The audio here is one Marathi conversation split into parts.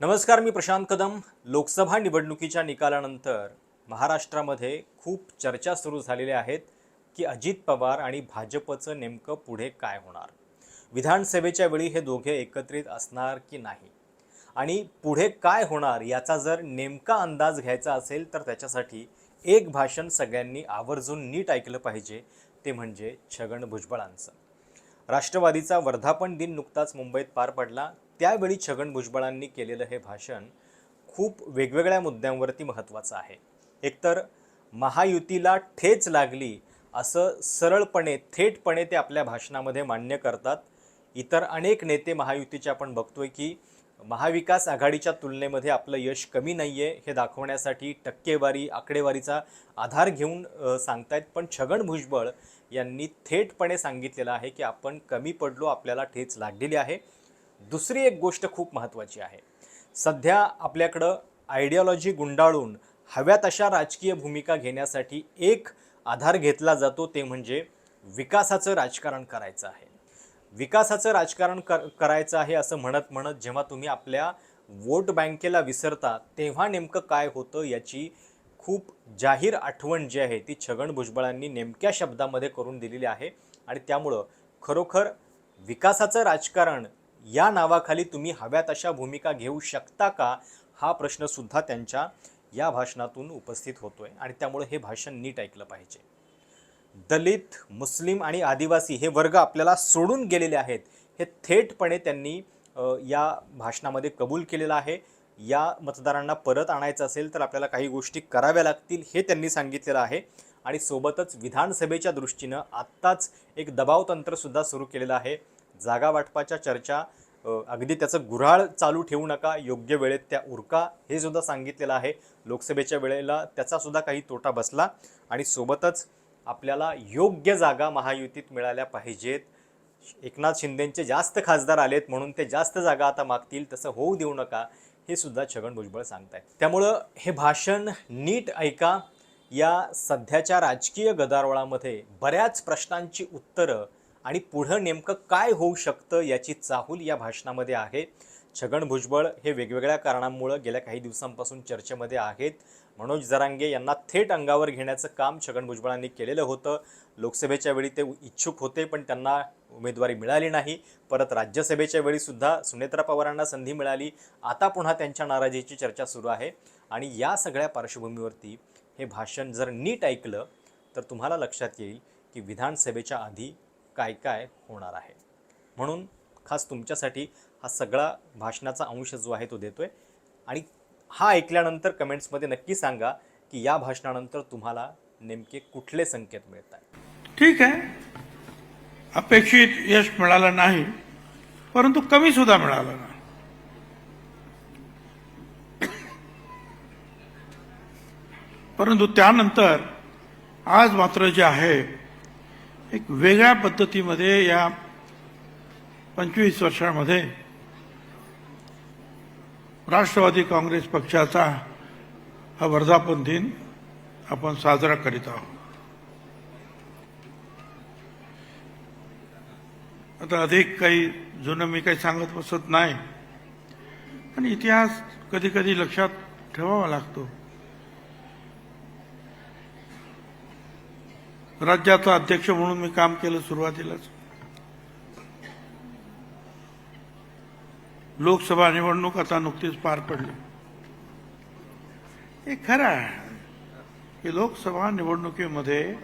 नमस्कार मी प्रशांत कदम. लोकसभा निवडणुकीच्या निकालानंतर महाराष्ट्रामध्ये खूप चर्चा सुरू झालेल्या आहेत की अजित पवार आणि भाजपचं नेमकं पुढे काय होणार? विधानसभेच्या वेळी हे दोघे एकत्रित असणार की नाही? आणि पुढे काय होणार याचा जर नेमका अंदाज घ्यायचा असेल तर त्याच्यासाठी एक भाषण सगळ्यांनी आवर्जून नीट ऐकलं पाहिजे ते म्हणजे छगन भुजबळांचं. राष्ट्रवादीचा वर्धापन दिन नुकताच मुंबईत पार पडला. त्यावेळी छगन भुजबळांनी केलेलं हे भाषण खूप वेगवेगळ्या मुद्द्यांवरती महत्त्वाचं आहे. एकतर महायुतीला ठेच लागली असं सरळपणे थेटपणे ते आपल्या भाषणामध्ये मान्य करतात. इतर अनेक नेते महायुतीचे आपण बघतोय की महाविकास आघाडीच्या तुलनेमध्ये आपलं यश कमी नाही आहे हे दाखवण्यासाठी टक्केवारी आकडेवारीचा आधार घेऊन सांगतायत. पण छगन भुजबळ यांनी थेटपणे सांगितलेलं आहे की आपण कमी पडलो आपल्याला ठेच लागलेली आहे. दुसरी एक गोष्ट खूप महत्त्वाची आहे. सध्या आपल्याकडं आयडियॉलॉजी गुंडाळून हव्या तशा राजकीय भूमिका घेण्यासाठी एक आधार घेतला जातो ते म्हणजे विकासाचं राजकारण करायचं आहे. विकासाचं राजकारण कर करायचं आहे असं म्हणत म्हणत जेव्हा तुम्ही आपल्या वोट बँकेला विसरता तेव्हा नेमकं काय होतं याची खूप जाहीर आठवण जी आहे ती छगन भुजबळांनी नेमक्या शब्दामध्ये करून दिलेली आहे आणि त्यामुळं खरोखर विकासाचं राजकारण या नावाखाली तुम्ही हव्या तशा भूमिका घेऊ शकता का? हा प्रश्नसुद्धा त्यांच्या या भाषणातून उपस्थित होतोय आणि त्यामुळे हे भाषण नीट ऐकलं पाहिजे. दलित मुस्लिम आणि आदिवासी हे वर्ग आपल्याला सोडून गेलेले आहेत. हे थेटपणे त्यांनी या भाषणामध्ये कबूल केलेलं आहे. या मतदारांना परत आणायचं असेल तर आपल्याला काही गोष्टी कराव्या लागतील हे त्यांनी सांगितलेलं आहे. आणि सोबतच विधानसभेच्या दृष्टीनं आत्ताच एक दबाव तंत्रसुद्धा सुरू केलेलं आहे. जागा वाटपाच्या चर्चा अगदी त्याचं गुऱ्हाळ चालू ठेवू नका योग्य वेळेत त्या उरका हे सुद्धा सांगितलेलं आहे. लोकसभेच्या वेळेला त्याचा सुद्धा काही तोटा बसला आणि सोबतच आपल्याला योग्य जागा महायुतीत मिळाल्या पाहिजेत. एकनाथ शिंदेंचे जास्त खासदार आलेत म्हणून ते जास्त जागा आता मागतील तसं होऊ देऊ नका हे सुद्धा छगन भुजबळ सांगतायत. त्यामुळं हे भाषण नीट ऐका. या सध्याच्या राजकीय गदारोळामध्ये बऱ्याच प्रश्नांची उत्तरं आणि पुढं नेमकं काय होऊ शकतं याची चाहूल या भाषणामध्ये आहे. छगन भुजबळ हे वेगवेगळ्या कारणांमुळं गेल्या काही दिवसांपासून चर्चेमध्ये आहेत. मनोज जरांगे यांना थेट अंगावर घेण्याचं काम छगन भुजबळांनी केलेलं होतं. लोकसभेच्या वेळी ते इच्छुक होते पण त्यांना उमेदवारी मिळाली नाही. परत राज्यसभेच्या वेळीसुद्धा सुनेत्रा पवारांना संधी मिळाली. आता पुन्हा त्यांच्या नाराजीची चर्चा सुरू आहे. आणि या सगळ्या पार्श्वभूमीवरती हे भाषण जर नीट ऐकलं तर तुम्हाला लक्षात येईल की विधानसभेच्या आधी काय काय होणार आहे. म्हणून खास तुमच्यासाठी हा सगळा भाषणाचा अंश जो आहे तो देतो आहे आणि हा ऐकल्यानंतर कमेंट्समध्ये नक्की सांगा की या भाषणानंतर तुम्हाला नेमके कुठले संकेत मिळत आहेत. ठीक आहे. अपेक्षित यश मिळालं नाही परंतु कमी सुद्धा मिळालं नाही. परंतु त्यानंतर आज मात्र जे आहे एक वेगळ्या पद्धतीमध्ये या पंचवीस वर्षामध्ये राष्ट्रवादी काँग्रेस पक्षाचा हा वर्धापन दिन आपण साजरा करीत आहोत. आता अधिक काही जुनं मी काही सांगत बसत नाही. पण इतिहास कधी कधी लक्षात ठेवावा लागतो. राज्याचा अध्यक्ष म्हणून मी काम केलं सुरुवातीलाच. लोकसभा निवडणूक आता नुकतीच पार पडली. हे खरं आहे की लोकसभा निवडणुकीमध्ये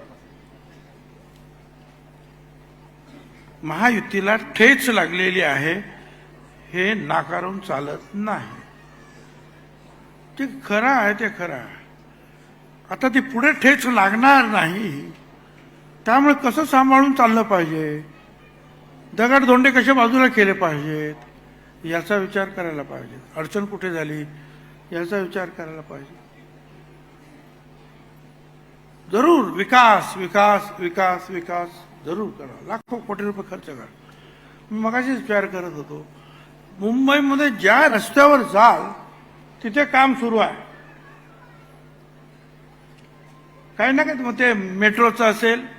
महायुतीला ठेच लागलेली आहे हे नाकारून चालत नाही. ते खरं आहे ते खरं आहे. आता ती पुढे ठेच लागणार नाही. त्यामुळे कसं सांभाळून चाललं पाहिजे? दगडधोंडे कसे बाजूला केले पाहिजेत? याचा विचार करायला पाहिजे. अडचण कुठे झाली? याचा विचार करायला पाहिजे. जरूर विकास विकास विकास विकास जरूर करा. लाखो कोटी रुपये खर्च करा. मी मगाशीच विचार करत होतो. मुंबईमध्ये ज्या रस्त्यावर जाल तिथे काम सुरू आहे. काही ना काही मग ते मेट्रोचं असेल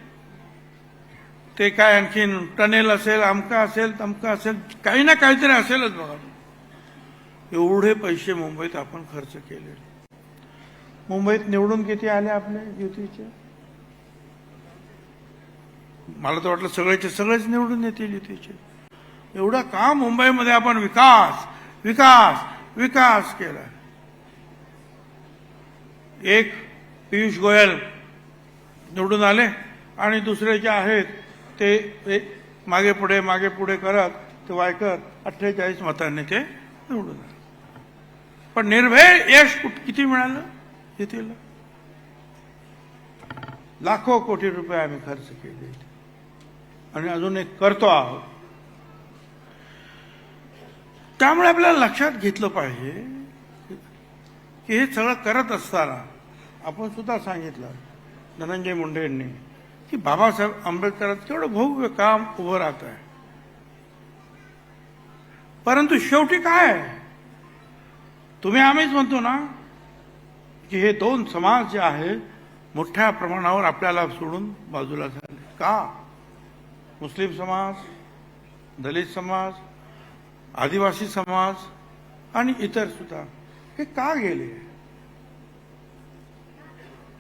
ते काय आणखीन टनेल असेल अमका असेल तमका असेल काही ना काहीतरी असेलच बघा. एवढे पैसे मुंबईत आपण खर्च केले. मुंबईत निवडून किती आले आपले युतीचे? मला तर वाटलं सगळ्याचे सगळेच निवडून येतील युतीचे. एवढा का मुंबईमध्ये आपण विकास विकास विकास केला? एक पियुष गोयल निवडून आले आणि दुसरे जे आहेत ते मागे पुढे मागे पुढे करत ते वायकर अठ्ठेचाळीस मतांनी ते निवडून पण निर्भय यश किती मिळालं? येथील लाखो कोटी रुपये आम्ही खर्च केले. आणि अजून एक करतो आहोत. त्यामुळे आपल्याला लक्षात घेतलं पाहिजे की हे सगळं करत असताना आपण सुद्धा सांगितलं धनंजय मुंडे यांनी की बाबासाहेब आंबेडकरांचं केवढं भव्य काम उभं राहत आहे. परंतु शेवटी काय आहे? तुम्ही आम्हीच म्हणतो ना की हे दोन समाज जे आहेत मोठ्या प्रमाणावर आपल्याला सोडून बाजूला झाले. का? मुस्लिम समाज दलित समाज आदिवासी समाज आणि इतर सुद्धा हे का गेले?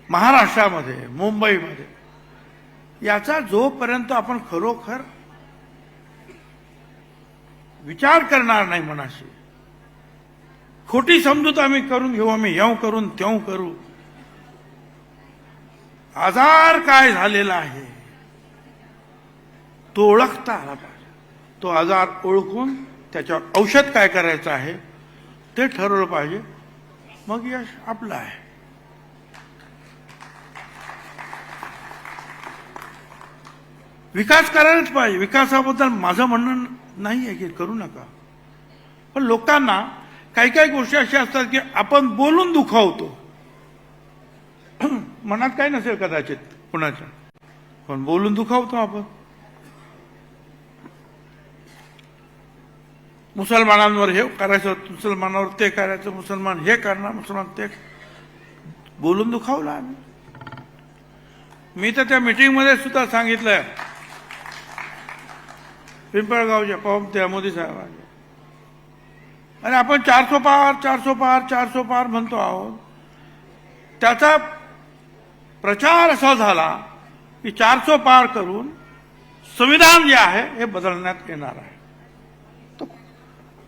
महाराष्ट्रामध्ये मुंबईमध्ये याचा जोपर्यंत आपण खरोखर विचार करणार नाही मनाशी खोटी समजूत आम्ही करून घेऊ आम्ही यव करून तेऊ करू. आजार काय झालेला आहे? तो ओळखता आला पाहिजे. तो आजार ओळखून त्याच्यावर औषध काय करायचं आहे ते ठरवलं पाहिजे. मग यश आपलं आहे. विकास करायलाच पाहिजे. विकासाबद्दल माझं म्हणणं नाही आहे की करू नका. पण लोकांना काही काही गोष्टी अशा असतात की आपण बोलून दुखावतो. मनात काय नसेल कदाचित कुणाच्या. पण बोलून दुखावतो आपण. मुसलमानांवर हे करायचं मुसलमानावर ते करायचं मुसलमान हे करणार मुसलमान ते बोलून दुखावलं आम्ही. मी तर त्या मीटिंगमध्ये सुद्धा सांगितलं पिंपळगावच्या पवन त्या मोदी साहेबांनी आणि आपण चारसो पार चारसो पार चारसो पार म्हणतो आहोत. त्याचा प्रचार असा झाला की चारसो पार करून संविधान जे आहे हे बदलण्यात येणार आहे.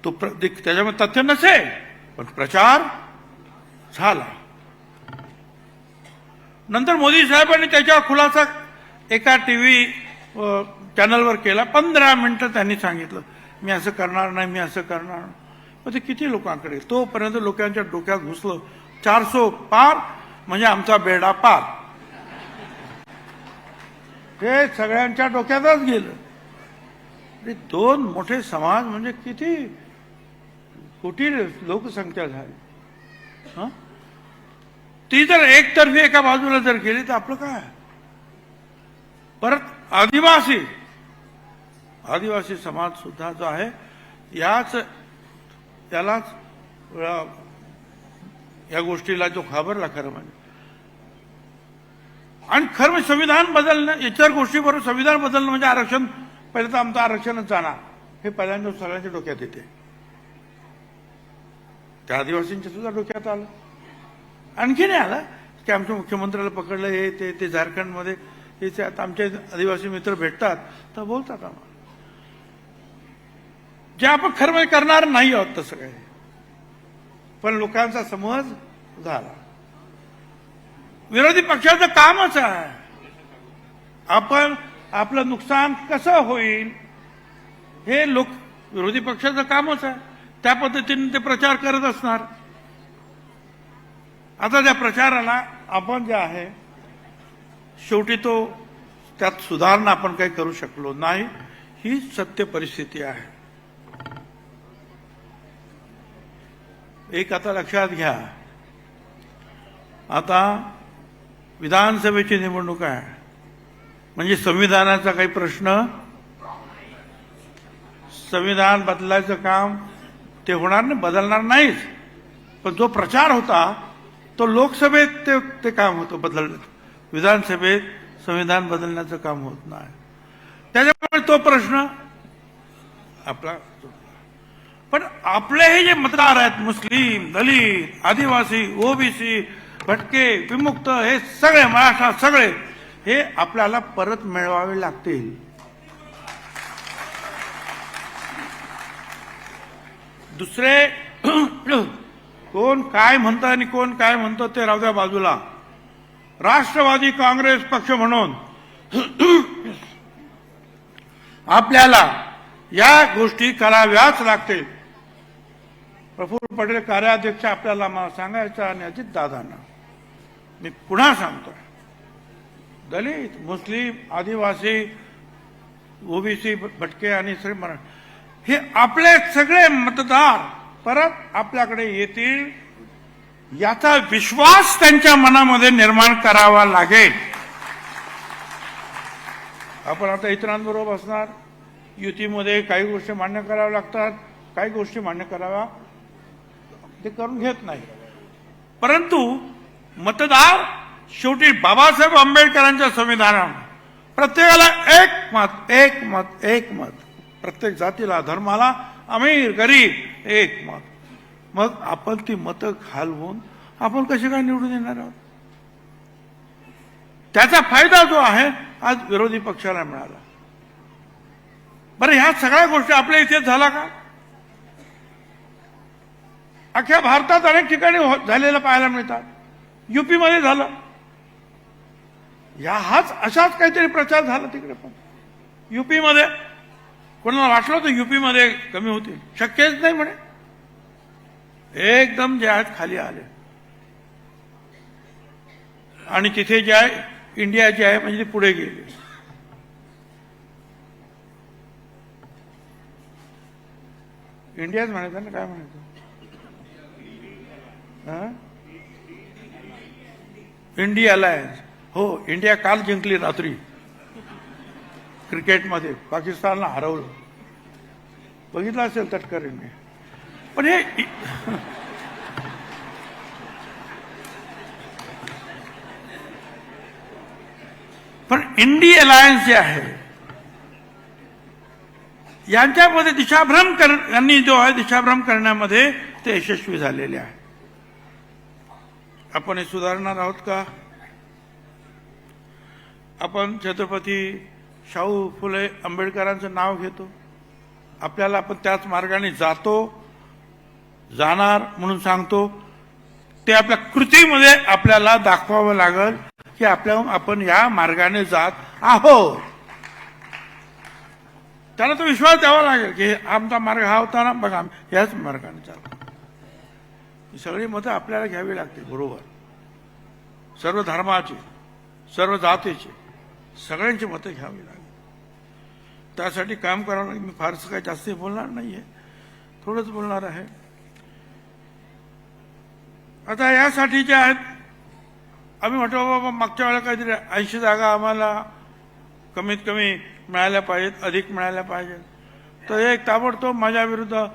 तो प्र- त्याच्यामध्ये तथ्य नसेल पण प्रचार झाला. नंतर मोदी साहेबांनी त्याच्यावर खुलासा एका टीव्ही चॅनलवर केला पंधरा मिनटं त्यांनी सांगितलं मी असं करणार नाही मी असं करणार मग ते किती लोकांकडे तोपर्यंत लोकांच्या डोक्यात घुसलं चारसो पार म्हणजे आमचा बेडा पार. हे सगळ्यांच्या डोक्यातच गेलं. दोन मोठे समाज म्हणजे किती कोटी लोकसंख्या झाली. ती जर एकतर्फी एका बाजूला जर गेली तर आपलं काय? परत आदिवासी आदिवासी समाज सुद्धा जो आहे याच यालाच या गोष्टीला जो घाबरला खरं म्हणजे. आणि खरं म्हणजे संविधान बदलणं इतर गोष्टीबरोबर संविधान बदलणं म्हणजे आरक्षण पहिले तर आमचं आरक्षणच जाणार. हे पहिल्यांदा सगळ्यांच्या डोक्यात येते. त्या आदिवासींच्या सुद्धा डोक्यात आलं. आणखी नाही आलं की आमच्या मुख्यमंत्र्याला पकडलं हे ते ते झारखंडमध्ये हे ते आता आमचे आदिवासी मित्र भेटतात तर बोलतात आम्हाला. जे आपण खरं म्हणजे करणार नाही आहोत तसं काही. पण लोकांचा समज झाला. विरोधी पक्षाचं कामच आहे. आपण आपलं नुकसान कसं होईल हे लोक विरोधी पक्षाचं कामच आहे. त्या पद्धतीने ते प्रचार करत असणार. आता त्या प्रचाराला आपण जे आहे शेवटी तो त्यात सुधारणा आपण काही करू शकलो नाही. ही सत्य परिस्थिती आहे. एक आता लक्षात घ्या. आता विधानसभेची निवडणूक आहे. म्हणजे संविधानाचा काही प्रश्न संविधान बदलायचं काम ते होणार नाही बदलणार नाहीच. पण जो प्रचार होता तो लोकसभेत ते ते काम होतं बदल विधानसभेत संविधान बदलण्याचं काम होत नाही. त्याच्यामुळे तो प्रश्न आपला पण आपले हे जे मतदार आहेत मुस्लिम दलित आदिवासी ओबीसी भटके विमुक्त हे सगळे महाराष्ट्रात सगळे हे आपल्याला परत मिळवावे लागतील. दुसरे कोण काय म्हणतं आणि कोण काय म्हणतं ते राहू बाजूला. राष्ट्रवादी काँग्रेस पक्ष म्हणून आपल्याला या गोष्टी कराव्याच लागतील. प्रफुल्ल पटेल कार्याध्यक्ष आपल्याला मला सांगायचं आणि अजित दादांना. मी पुन्हा सांगतोय. दलित मुस्लिम आदिवासी ओबीसी भटके आणि श्री हे आपले सगळे मतदार परत आपल्याकडे येतील याचा विश्वास त्यांच्या मनामध्ये निर्माण करावा लागेल. आपण आता इतरांबरोबर असणार युतीमध्ये काही गोष्टी मान्य कराव्या लागतात काही गोष्टी मान्य कराव्या ते करून घेत नाही. परंतु मतदार शेवटी बाबासाहेब आंबेडकरांच्या संविधानानं प्रत्येकाला एक मत एक मत एक मत. प्रत्येक जातीला धर्माला अमीर गरीब एक मत. मग आपण ती मतं घालवून आपण कसे काय निवडून येणार आहोत? त्याचा फायदा जो आहे आज विरोधी पक्षाला मिळाला. बरं ह्या सगळ्या गोष्टी आपल्या इथे झाला का? अख्ख्या भारतात अनेक ठिकाणी हो- झालेलं पाहायला मिळतात. युपीमध्ये झालं. या हाच अशाच काहीतरी प्रचार झाला तिकडे पण. युपीमध्ये कोणाला वाटलं होतं युपीमध्ये कमी होतील? शक्यच नाही म्हणे. एकदम जे आहेत खाली आले. आणि तिथे जे आहे इंडिया जे आहे म्हणजे ते पुढे गेले. इंडियाच म्हणायचं ना काय म्हणायचं? इंडिया अलायन्स हो इंडिया काल जिंकली रात्री. क्रिकेटमध्ये. पाकिस्तानला हरवलं. बघितलं असेल तटकरीने. पण हे पण इंडी अलायन्स जे आहे यांच्यामध्ये दिशाभ्रम कर यांनी जो आहे दिशाभ्रम करण्यामध्ये ते यशस्वी झालेले आहे. आपण हे सुधारणार आहोत का? आपण छत्रपती शाहू फुले आंबेडकरांचं नाव घेतो. आपल्याला आपण त्याच मार्गाने जातो जाणार म्हणून सांगतो. ते आपल्या कृतीमध्ये आपल्याला दाखवावं लागल की आपल्या आपण या मार्गाने जात आहोत. त्याला तो विश्वास द्यावा लागेल की आमचा मार्ग हा होता ना बघा याच मार्गाने चालतो ही सगळी मतं आपल्याला घ्यावी लागतील बरोबर. सर्व धर्माची सर्व जातीची सगळ्यांची मतं घ्यावी लागेल त्यासाठी काम करावं लागेल. मी फारसं काही जास्त बोलणार नाही आहे थोडंच बोलणार आहे. आता यासाठी जे आहेत आम्ही म्हटलं बाबा मागच्या वेळेला काहीतरी ऐंशी जागा आम्हाला कमीत कमी मिळाल्या पाहिजेत अधिक मिळाल्या पाहिजेत. तर एक ताबडतोब माझ्या विरुद्ध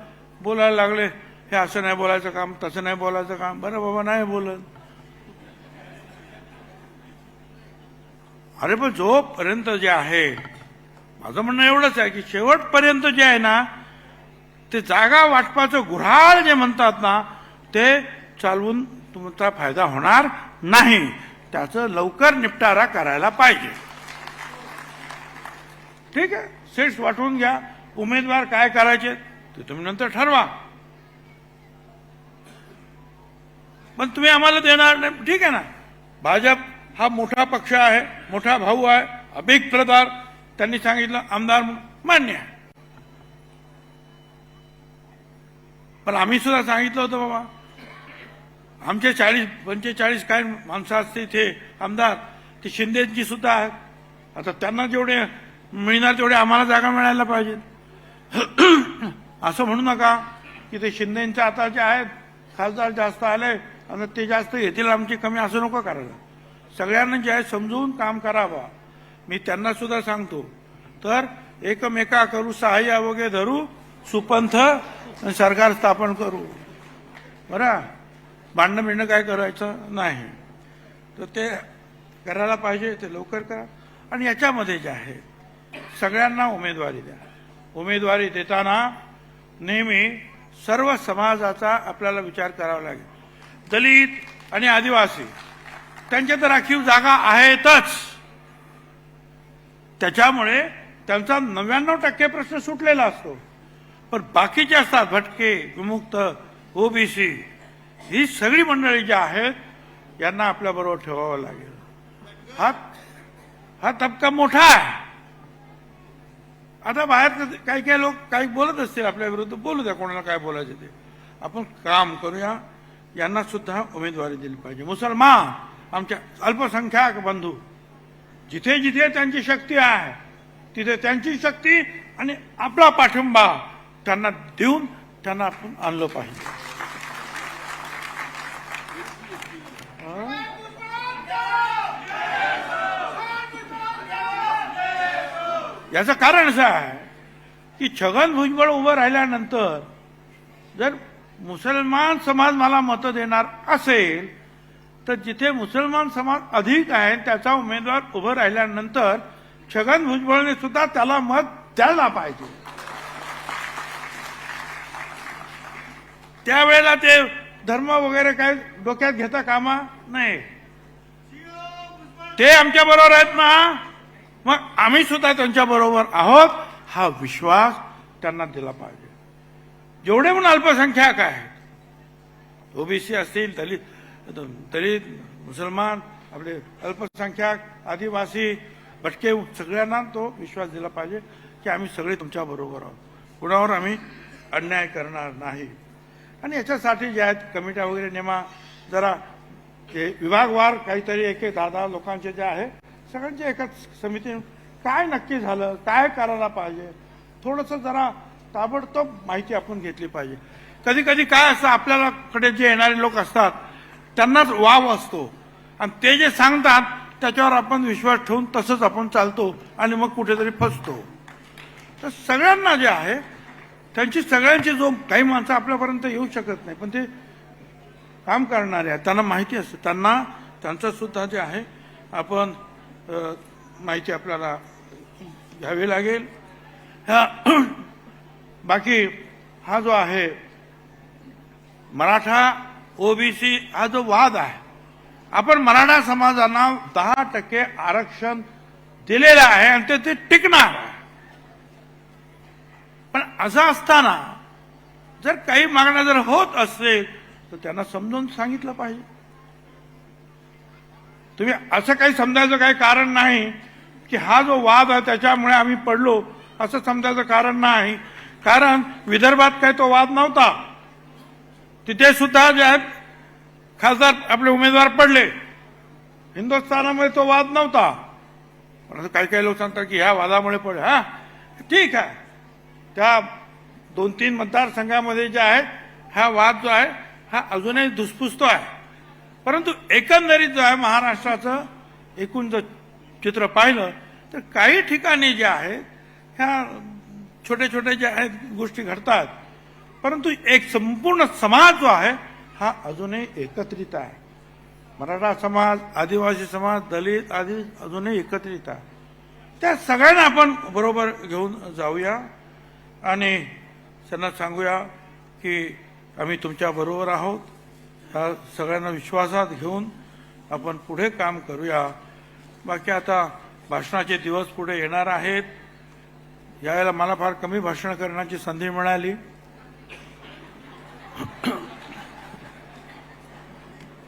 बोलायला लागले. हे असं नाही बोलायचं काम तसं नाही बोलायचं काम. बरं बाबा नाही बोलत. अरे पण जोपर्यंत जे आहे माझं म्हणणं एवढंच आहे की शेवटपर्यंत जे आहे ना ते जागा वाटपाचं गुऱ्हाळ जे म्हणतात ना ते चालवून तुमचा फायदा होणार नाही. त्याचं लवकर निपटारा करायला पाहिजे. ठीक आहे? सीट्स वाटून घ्या. उमेदवार काय करायचे ते तुम्ही नंतर ठरवा. पण तुम्ही आम्हाला देणार नाही. ठीक आहे ना? भाजप हा मोठा पक्ष आहे मोठा भाऊ आहे अभिक प्रदार त्यांनी सांगितलं आमदार मान्य आहे. पण आम्ही सुद्धा सांगितलं होतं बाबा. आमचे चाळीस पंचेचाळीस काय माणसं असते इथे आमदार ते शिंदेची सुद्धा आहेत. आता त्यांना जेवढे मिळणार तेवढे आम्हाला जागा मिळायला पाहिजेत असं म्हणू नका की ते शिंदेच्या आता जे आहेत. खासदार जास्त आले आणि ते जास्त येतील आमची कमी असं नको करायला. सगळ्यांना जे आहे समजून काम करावं. मी त्यांना सुद्धा सांगतो. तर एकमेका करू सहाय्य वगैरे धरू सुपंथ सरकार स्थापन करू. बरं? भांडणं बिंडणं काय करायचं? नाही. तर ते करायला पाहिजे ते लवकर करा. आणि याच्यामध्ये जे आहे सगळ्यांना उमेदवारी द्या. उमेदवारी देताना नेहमी सर्व समाजाचा आपल्याला विचार करावा लागेल. दलित आणि आदिवासी. त्यांच्या तर राखीव जागा आहेतच. त्याच्यामुळे त्यांचा नव्याण्णव टक्के प्रश्न सुटलेला असतो. पण बाकीचे असतात भटके विमुक्त ओबीसी ही सगळी मंडळी जी आहेत यांना आपल्याबरोबर ठेवावं लागेल. हा हा तबका मोठा आहे. आता बाहेर काही काही लोक काही बोलत असतील आपल्या विरुद्ध बोलू द्या कोणाला काय बोलायचं ते. आपण काम करूया. यांना सुद्धा उमेदवारी दिली पाहिजे. मुसलमान आमच्या अल्पसंख्याक बंधू जिथे जिथे त्यांची शक्ती आहे तिथे त्यांची शक्ती आणि आपला पाठिंबा त्यांना देऊन त्यांना आपण आणलं पाहिजे. याचं कारण असं आहे की छगन भुजबळ उभं राहिल्यानंतर जर मुसलमान समाज मला मतं देणार असेल तर जिथे मुसलमान समाज अधिक आहे त्याचा उमेदवार उभं राहिल्यानंतर छगन भुजबळने सुद्धा त्याला मत द्यायला पाहिजे. त्यावेळेला ते धर्म वगैरे काय डोक्यात घेता कामा नाही ते आमच्या बरोबर आहेत ना? मग आम्ही सुद्धा त्यांच्या बरोबर आहोत. हा विश्वास त्यांना दिला पाहिजे. जेवढे पण अल्पसंख्याक आहेत ओबीसी असतील दलित दलित मुसलमान आपले अल्पसंख्याक आदिवासी भटके सगळ्यांना तो विश्वास दिला पाहिजे की आम्ही सगळे तुमच्या बरोबर आहोत. कुणावर आम्ही अन्याय करणार नाही. आणि याच्यासाठी जे आहेत कमिट्या वगैरे नेमा जरा हे विभागवार काहीतरी एक एक दहा दहा लोकांचे जे आहे सगळ्यांच्या एकाच समिती. काय नक्की झालं? काय करायला पाहिजे? थोडंसं जरा ताबडतोब माहिती आपण घेतली पाहिजे. कधी कधी काय असतं आपल्याला कडे जे येणारे लोक असतात त्यांनाच वाव असतो. आणि ते जे सांगतात त्याच्यावर आपण विश्वास ठेवून तसंच आपण चालतो आणि मग कुठेतरी फसतो. तर सगळ्यांना जे आहे त्यांची सगळ्यांची जो काही माणसं आपल्यापर्यंत येऊ शकत नाही पण ते काम करणारे आहेत. त्यांना माहिती असतं. त्यांना त्यांचं सुद्धा जे आहे आपण माहिती आपल्याला घ्यावी लागेल. ह्या बाकी हा जो आहे मराठा ओबीसी हा जो वाद आहे आपण मराठा समाजांना दहा टक्के आरक्षण दिलेलं आहे आणि ते- ते टिकणार आहे. पण असं असताना जर काही मागण्या जर होत असेल तर त्यांना समजून सांगितलं पाहिजे. तुम्ही असं काही समजायचं काही कारण नाही की हा जो वाद आहे त्याच्यामुळे आम्ही पडलो असं समजायचं कारण नाही. कारण विदर्भात काही तो वाद नव्हता. तिथे सुद्धा जे आहेत खासदार आपले उमेदवार पडले. हिंदुस्थानामध्ये तो वाद नव्हता. परंतु काही काही लोक सांगतात की ह्या वादामुळे पड हा ठीक आहे. त्या दोन तीन मतदारसंघामध्ये जे आहे हा वाद जो आहे हा अजूनही धुसफुसतो आहे. परंतु एकंदरीत जो आहे महाराष्ट्राचं एकूण जर चित्र पाहिलं तर काही ठिकाणी जे आहे ह्या छोट्या छोट्या ज्या आहेत गोष्टी घडतात. परंतु एक संपूर्ण समाज जो आहे हा अजूनही एकत्रित आहे. मराठा समाज आदिवासी समाज दलित आदी अजूनही एकत्रित आहे. त्या सगळ्यांना आपण बरोबर घेऊन जाऊया आणि त्यांना सांगूया की आम्ही तुमच्या बरोबर आहोत. ह्या सगळ्यांना विश्वासात घेऊन आपण पुढे काम करूया. बाकी आता भाषणाचे दिवस पुढे येणार आहेत. यावेळेला मला फार कमी भाषण करण्याची संधी मिळाली.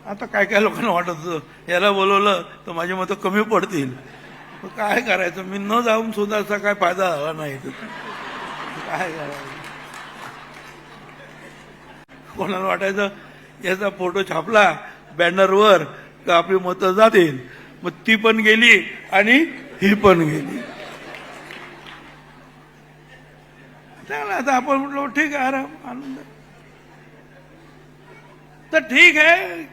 आता काय काय लोकांना वाटत होतं, याला बोलवलं तर माझी मतं कमी पडतील. मग काय करायचं? मी न जाऊन सुद्धा असा काय फायदा झाला नाही. काय करायचं? कोणाला वाटायचं? याचा फोटो छापला बॅनरवर तर आपली मतं जातील. मग ती पण गेली आणि ही पण गेली. आता आपण म्हटलो ठीक आहे आराम आनंद. तर ठीक आहे.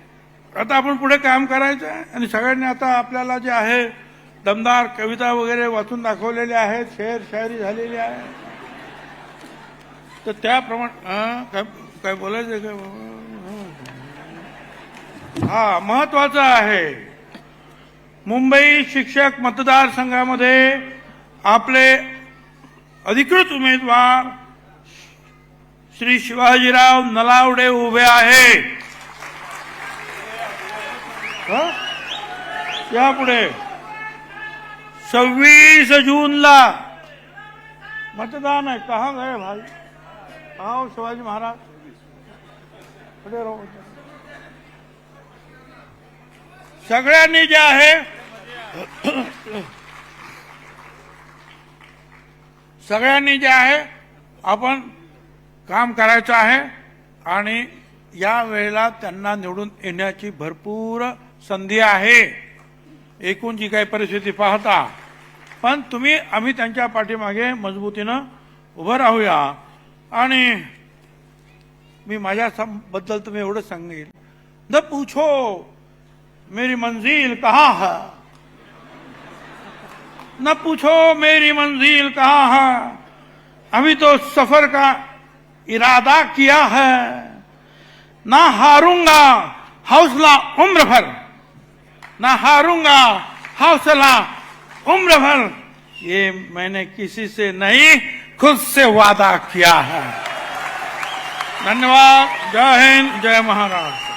आता आपण पुढे काम करायचं आहे. आणि सगळ्यांनी आता आपल्याला जे आहे दमदार कविता वगैरे वाचून दाखवलेल्या आहेत शेर शायरी झालेली आहे. तर त्याप्रमाणे काय काय बोलायचं काय हा महत्वाचं आहे. मुंबई शिक्षक मतदारसंघामध्ये आपले अधिकृत उमेदवार श्री शिवाजीराव नलावडे उभे आहे. यापुढे. सव्वीस जूनला मतदान आहे. कहा गए भाई? आओ शिवाजी महाराज. पुढे राहू. सगळ्यांनी जे आहे सगळ्यांनी जे आहे आपण काम करायचं आहे आणि या वेळेला त्यांना निवडून येण्याची भरपूर संधी आहे. एकूण जी काही परिस्थिती पाहता पण तुम्ही आम्ही त्यांच्या पाठीमागे मजबूतीनं उभं राहूया. आणि मी माझ्या तुम्ही एवढं सांगेल. न पूछो मेरी मंजिल कहाँ है? न पूछो मेरी मंजिल कहाँ है? अभी तो सफर का इरादा किया है, ना हारूँगा हौसला उम्र भर, ना हारूँगा हौसला उम्र भर। ये मैंने किसी से नहीं, खुद से वादा किया है। धन्यवाद। जय हिंद, जय महाराष्ट्र।